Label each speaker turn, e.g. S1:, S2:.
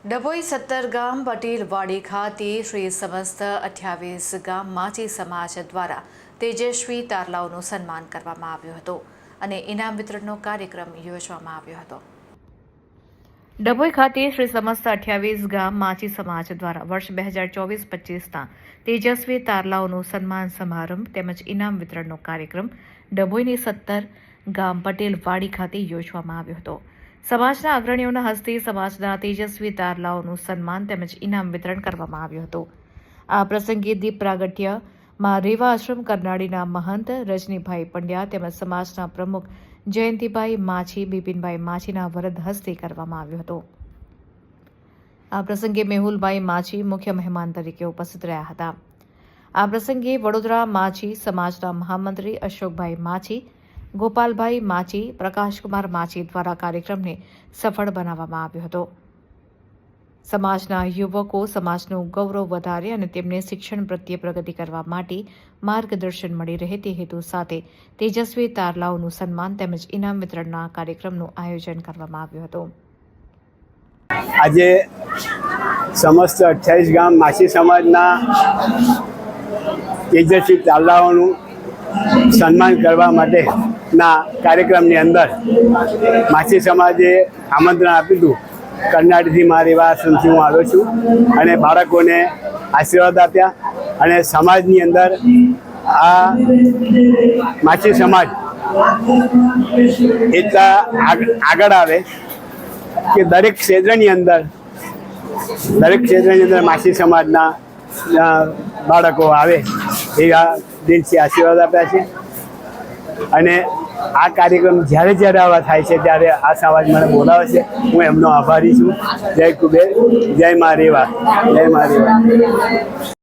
S1: ડભોઈ સત્તર ગામ પટેલ વાડી ખાતે શ્રી સમસ્ત અઠ્યાવીસ ગામ માચી સમાજ દ્વારા તેજસ્વી તારલાઓનું સન્માન કરવામાં આવ્યું હતું અને ઇનામ વિતરણનો કાર્યક્રમ યોજવામાં આવ્યો હતો. ડભોઈ ખાતે શ્રી સમસ્ત અઠ્યાવીસ ગામ માચી સમાજ દ્વારા વર્ષ બે હજાર ચોવીસ પચીસના તેજસ્વી તારલાઓનું સન્માન સમારંભ તેમજ ઇનામ વિતરણનો કાર્યક્રમ ડભોઈની સત્તર ગામ પટેલ વાડી ખાતે યોજવામાં આવ્યો હતો. સમાજના અગ્રણીઓના હસ્તે સમાજના તેજસ્વી તારલાઓનું સન્માન તેમજ ઇનામ વિતરણ કરવામાં આવ્યું હતું. આ પ્રસંગે દીપ પ્રાગટ્ય, માં રેવા આશ્રમ કરનાળીના મહંત રજનીભાઈ પંડ્યા તેમજ સમાજના પ્રમુખ જયંતિભાઈ માછી, બિપિનભાઈ માછીના વરદ હસ્તે કરવામાં આવ્યો હતો. આ પ્રસંગે મેહુલભાઈ માછી મુખ્ય મહેમાન તરીકે ઉપસ્થિત રહ્યા હતા. આ પ્રસંગે વડોદરા માછી, સમાજના મહામંત્રી અશોકભાઈ માછી ગોપાલભાઈ માછી પ્રકાશકુમાર માછી દ્વારા કાર્યક્રમને સફળ બનાવવામાં આવ્યો હતો. સમાજના યુવકો સમાજનું ગૌરવ વધારે અને તેમને શિક્ષણ પ્રત્યે પ્રગતિ કરવા માટે માર્ગદર્શન મળી રહે તે હેતુ સાથે તેજસ્વી તારલાઓનું સન્માન તેમજ ઇનામ વિતરણના કાર્યક્રમનું આયોજન કરવામાં આવ્યું હતું.
S2: આજે સમસ્ત અઠ્યાવીસ ગામ માછી સમાજના તેજસ્વી તારલાઓનું સન્માન કરવા માટેના કાર્યક્રમની અંદર માછી સમાજે આમંત્રણ આપ્યું હતું. કર્ણાટકથી મારા એવા આશ્રમથી હું આવ્યો છું અને બાળકોને આશીર્વાદ આપ્યા અને સમાજની અંદર આ માછી સમાજ એટલા આગ- આગળ આવે કે દરેક ક્ષેત્રની અંદર, દરેક ક્ષેત્રની અંદર માછી સમાજના બાળકો આવે એવા દિલથી આશીર્વાદ આપ્યા છે. અને આ કાર્યક્રમ જ્યારે જ્યારે આવા થાય છે, ત્યારે આ સમાજ મને બોલાવે છે. હું એમનો આભારી છું. જય કુબેર. જય મા રેવા. જય મા રેવા.